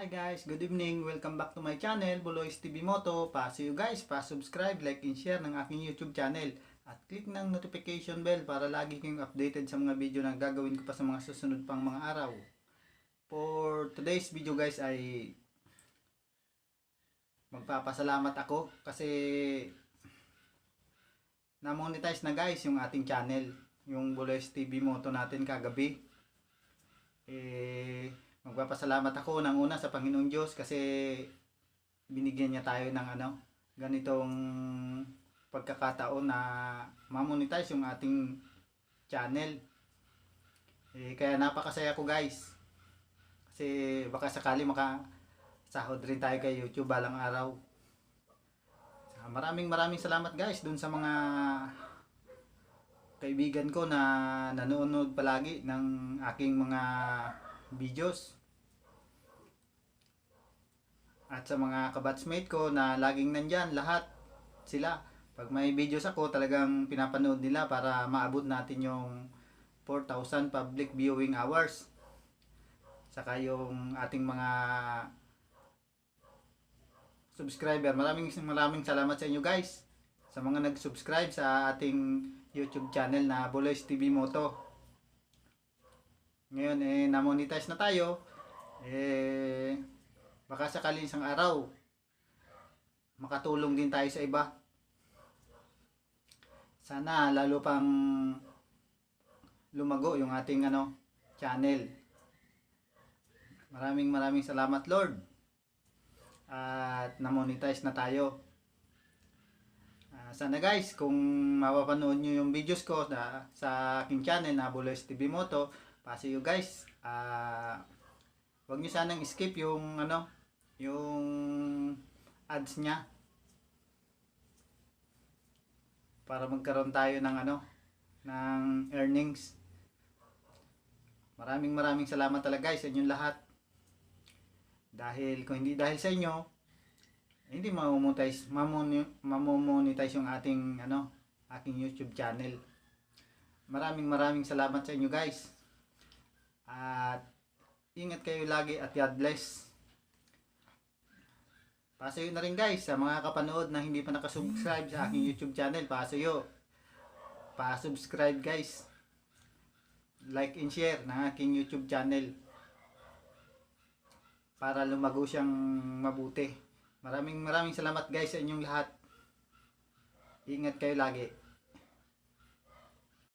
Hi guys, good evening. Welcome back to my channel, Buloys TV Moto. Pa-see you guys, pa-subscribe, like, and share ng aking YouTube channel. At click ng notification bell para lagi kayong updated sa mga video na gagawin ko pa sa mga susunod pang mga araw. For today's video guys ay magpapasalamat ako kasi na-monetize na guys yung ating channel. Yung Buloys TV Moto natin kagabi. Eh, magpapasalamat ako ng una sa Panginoong Diyos kasi binigyan niya tayo ng ano, ganitong pagkakataon na mamonetize yung ating channel. Eh, kaya napakasaya ko guys. Kasi baka sakali maka sahod rin tayo kay YouTube balang araw. Maraming maraming salamat guys dun sa mga kaibigan ko na nanonood palagi ng aking mga videos. At sa mga kabatsmate ko na laging nandyan, lahat sila. Pag may videos ako, talagang pinapanood nila para maabot natin yung 4,000 public viewing hours. Saka yung ating mga subscriber. Maraming maraming salamat sa inyo guys. Sa mga nag-subscribe sa ating YouTube channel na Buloys TV Moto. Ngayon eh na-monetize na tayo. Eh baka sakali isang araw makatulong din tayo sa iba. Sana lalo pang lumago yung ating ano channel. Maraming maraming salamat Lord. At na-monetize na tayo. Ah, sana guys, kung mapapanood nyo yung videos ko na, sa aking channel na Buloys TV Moto, pasi you guys. Ah, wag nyo sanang skip yung ano, yung ads niya. Para magkaroon tayo ng ano, ng earnings. Maraming maraming salamat talaga guys sa inyong lahat. Dahil kung hindi dahil sa inyo, hindi mamonetize mamomonetize yung ating ano aking YouTube channel. Maraming maraming salamat sa inyo guys. At ingat kayo lagi at God bless. Pasayo na rin guys sa mga kapanood na hindi pa nakasubscribe sa aking YouTube channel. Pasayo. Pa-subscribe guys. Like and share ng aking YouTube channel. Para lumago siyang mabuti. Maraming maraming salamat guys sa inyong lahat. Ingat kayo lagi.